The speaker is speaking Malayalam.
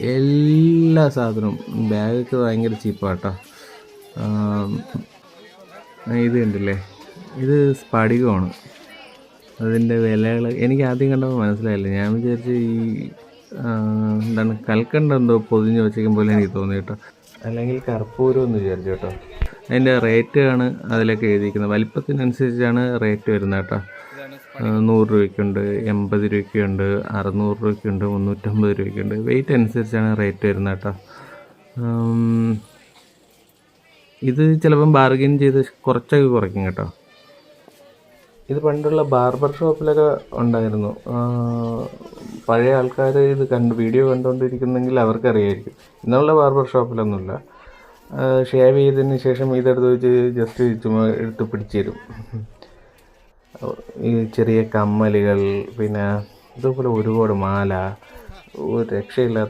എല്ലാ സാധനവും. ബാഗൊക്കെ ഭയങ്കര ചീപ്പാട്ടോ. ഇത് കണ്ടില്ലേ? ഇത് സ്ഫടികമാണ് അതിന്റെ വിലകൾ എനിക്ക് ആദ്യം കണ്ടപ്പോൾ മനസ്സിലായില്ല. ഞാൻ വിചാരിച്ചു ഈ എന്താണ് കൽക്കണ്ട എന്തോ പൊതിഞ്ഞ് വെച്ചേക്കും പോലെ എനിക്ക് തോന്നി കേട്ടോ. അല്ലെങ്കിൽ കർപ്പൂരം എന്ന് വിചാരിച്ചു കേട്ടോ. അതിന്റെ റേറ്റ് ആണ് അതിലൊക്കെ എഴുതിയിരിക്കുന്നത്. വലിപ്പത്തിനനുസരിച്ചാണ് റേറ്റ് വരുന്നത് കേട്ടോ. നൂറ് രൂപയ്ക്കുണ്ട് എൺപത് രൂപയ്ക്കുണ്ട് അറുന്നൂറ് രൂപയ്ക്കുണ്ട് മുന്നൂറ്റമ്പത് രൂപയ്ക്കുണ്ട്. വെയിറ്റ് അനുസരിച്ചാണ് റേറ്റ് വരുന്നത് കേട്ടോ. ഇത് ചിലപ്പം ബാർഗെയിൻ ചെയ്ത് കുറച്ചൊക്കെ കുറയ്ക്കും കേട്ടോ. ഇത് പണ്ടുള്ള ബാർബർ ഷോപ്പിലൊക്കെ ഉണ്ടായിരുന്നു. പഴയ ആൾക്കാർ ഇത് കണ്ട് വീഡിയോ കണ്ടുകൊണ്ടിരിക്കുന്നെങ്കിൽ അവർക്കറിയായിരിക്കും. ഇന്നുള്ള ബാർബർ ഷോപ്പിലൊന്നുമില്ല ഷേവ് ചെയ്തതിന് ശേഷം ഇതെടുത്ത് വെച്ച് ജസ്റ്റ് ചുമ്മാ എടുത്ത് പിടിച്ചു തരും. ഈ ചെറിയ കമ്മലുകൾ പിന്നെ ഇതുപോലെ ഒരുപാട് മാല ഒരു രക്ഷയില്ലാത്ത